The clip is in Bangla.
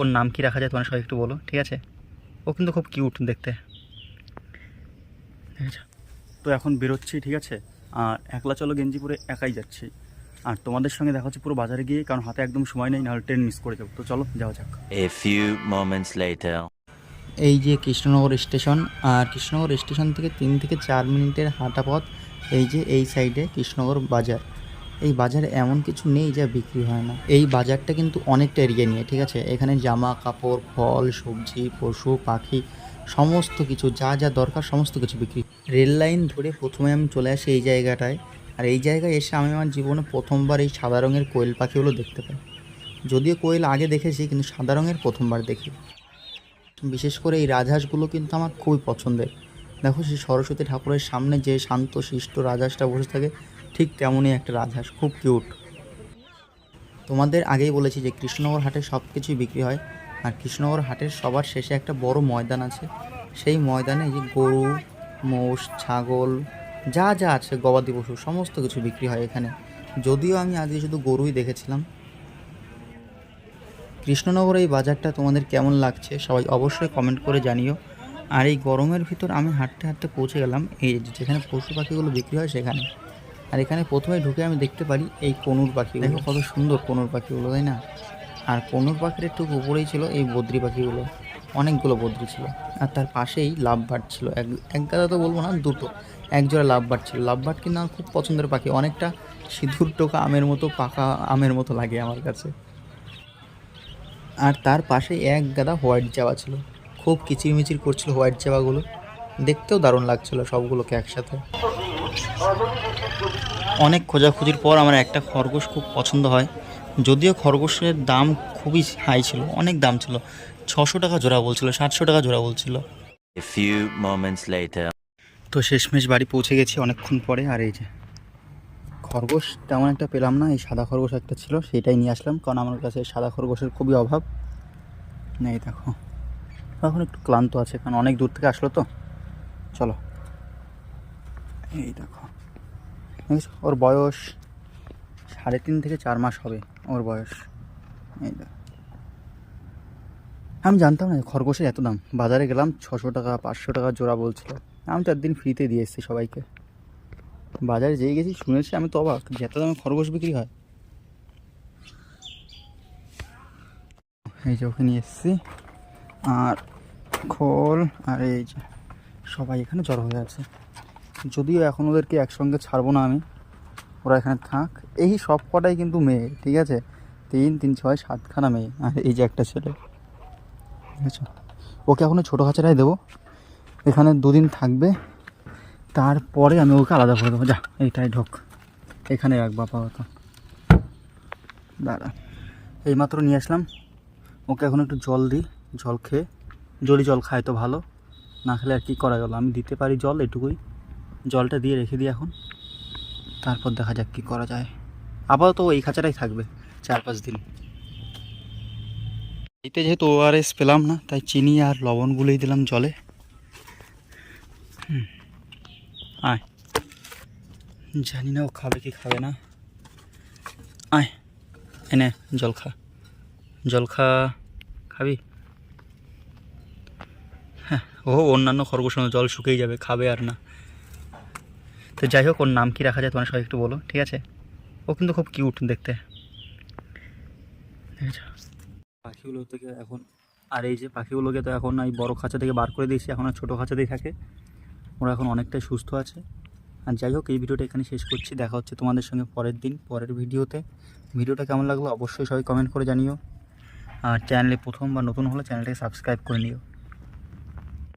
ওর নাম কি রাখা যায় তোমার সবাই একটু বলো ঠিক আছে? ও কিন্তু খুব কিউট দেখতে। ঠিক আছে তো এখন বেরোচ্ছি ঠিক আছে? আর একলা চলো গেঞ্জি পরে একাই যাচ্ছি। আর তোমাদের সঙ্গে দেখা হচ্ছে পুরো বাজারে গিয়ে কারণ হাতে একদম সময় নেই নাহলে ট্রেন মিস করে যাব তো চলো যাওয়া যাক। Later. এই যে কৃষ্ণনগর স্টেশন আর কৃষ্ণনগর স্টেশন থেকে তিন থেকে চার মিনিটের হাঁটা পথ এই যে এই সাইডে কৃষ্ণনগর বাজার। এই বাজারে এমন কিছু নেই যা বিক্রি হয় না। এই বাজারটা কিন্তু অনেকটা এরিয়া নিয়ে, ঠিক আছে? এখানে জামা, কাপড়, ফল, সবজি, পশু, পাখি, সমস্ত কিছু, যা যা দরকার সমস্ত কিছু বিক্রি। রেল লাইন ধরে প্রথমে আমি চলে আসি এই জায়গাটায়। আর এই জায়গায় এসে আমি আমার জীবনে প্রথমবার এই সাদা রঙের কোয়েল পাখিগুলো দেখতে পাই। যদিও কোয়েল আগে দেখেছি, কিন্তু সাদা রঙের প্রথমবার দেখি। বিশেষ করে এই রাজহাঁসগুলো কিন্তু আমার খুবই পছন্দের। দেখো সেই সরস্বতী ঠাকুরের সামনে যে শান্ত, শিষ্ট রাজহাঁসটা বসে থাকে, ঠিক তেমনই একটা রাজহাঁস, খুব কিউট। তোমাদের আগেই বলেছি যে কৃষ্ণনগর হাটে সব কিছুই বিক্রি হয়, আর কৃষ্ণনগর হাটের সবার শেষে একটা বড় ময়দান আছে। সেই ময়দানে যে গরু, মোষ, ছাগল, যা যা আছে, গবাদি পশু, সমস্ত কিছু বিক্রি হয় এখানে। যদিও আমি আজকে শুধু গরুই দেখেছিলাম। কৃষ্ণনগর এই বাজারটা তোমাদের কেমন লাগছে, সবাই অবশ্যই কমেন্ট করে জানিও। আর এই গরমের ভিতর আমি হাঁটতে হাঁটতে পৌঁছে গেলাম। এই যেখানে পশু পাখিগুলো বিক্রি হয় সেখানে। আর এখানে প্রথমে ঢুকে আমি দেখতে পারি এই কনুর পাখি দেখো কত সুন্দর কনুর পাখিগুলো তাই না? আর কনুর পাখির একটু উপরেই ছিল এই বদ্রি পাখিগুলো। অনেকগুলো বদ্রি ছিল। আর তার পাশেই লাভ বার্ড ছিল। এক এক গাদা তো বলব না দুটো। এক জোড়া লাভ বার্ড ছিল। লাভ বার্ড কিন্তু আমার খুব পছন্দের পাখি। অনেকটা সিঁদুর টোকা আমের মতো পাকা আমের মতো লাগে আমার কাছে। আর তার পাশে এক গাদা হোয়াইট জাবা ছিল। খুব কিচিরমিচির করছিল হোয়াইট জাবাগুলো। দেখতেও দারুণ লাগছিল সবগুলোকে একসাথে। অনেক খোঁজাখুঁজির পর আমার একটা খরগোশ খুব পছন্দ হয়। যদিও খরগোশের দাম খুবই হাই ছিল অনেক দাম ছিল। ছশো টাকা জোড়া বলছিল সাতশো টাকা জোড়া বলছিল. তো শেষমেশ বাড়ি পৌঁছে গেছি অনেকক্ষণ পরে আর এই যে খরগোশ তেমন একটা পেলাম না এই সাদা খরগোশ একটা ছিল সেটাই নিয়ে আসলাম। কারণ আমার কাছে সাদা খরগোশের খুবই অভাব। নেই দেখো। এখন একটু ক্লান্ত আছে, কারণ অনেক দূর থেকে আসলো তো। চলো। এই দেখো। ওর বয়স সাড়ে তিন থেকে চার মাস হবে, ওর বয়স। এই দেখো। আমি জানতাম না খরগোশের এত দাম। বাজারে গেলাম, ছশো টাকা, পাঁচশো টাকা জোড়া বলছিল। আমি তো একদিন ফ্রিতে দিয়ে এসেছি সবাইকে। বাজারে যেয়ে গেছি, শুনেছি, আমি তো অবাক যে এত দামে খরগোশ বিক্রি হয়। এই যে নিয়ে এসেছি। আর খোল, আর এই যে সবাই এখানে জড়ো হয়ে আছে। যদিও এখন ওদেরকে একসঙ্গে ছাড়বো না আমি, ওরা এখানে থাক। এই সব কটাই কিন্তু মেয়ে, ঠিক আছে? তিন তিন, ছয়, সাতখানা মেয়ে, আর এই যে একটা ছেলে। ঠিক আছে? ওকে এখনও ছোটো খাঁচাটাই দেবো। এখানে দুদিন থাকবে। তারপরে আমি ওকে আলাদা করে দেবো। যা, এইটাই ঢোক। এখানে রাখব আপাতত দাঁড়া। এইমাত্র নিয়ে আসলাম। ওকে এখন একটু জল দিই। জল খেয়ে, যদি জল খায় তো ভালো, না খেলে আর কী করা গেল আমি দিতে পারি জল এটুকুই। জলটা দিয়ে রেখে দিই এখন। তারপর দেখা যাক কী করা যায়। আপাতত এই খাঁচাটাই থাকবে চার পাঁচ দিন। এতে যেহেতু ওআরএস পেলাম না, তাই চিনি আর লবণ গুলেই দিলাম জলে। আয়। জানি না ও খাবে কি খাবে না। আয়, এনে জল খা। জল খা, খাবি? ও অন্যান্য খরগোশের জল শুকিয়ে যাবে, খাবে আর না। তো যাই হোক, ওর নাম কি রাখা যায় তোমার সবাই একটু বলো, ঠিক আছে? ও কিন্তু খুব কিউট দেখতে। পাখিগুলো থেকে এখন, আর এই যে পাখিগুলোকে তো এখন এই বড় খাঁচা থেকে বার করে দিয়েছি, এখন আর ছোটো খাঁচাতেই থাকে। ওরা এখন অনেকটাই সুস্থ আছে। আর যাই হোক, এই ভিডিওটা এখানে শেষ করছি। দেখা হচ্ছে তোমাদের সঙ্গে পরের দিন, পরের ভিডিওতে। ভিডিওটা কেমন লাগল অবশ্যই সবাই কমেন্ট করে জানিও। আর চ্যানেলে প্রথম বা নতুন হলে চ্যানেলটাকে সাবস্ক্রাইব করে নিও।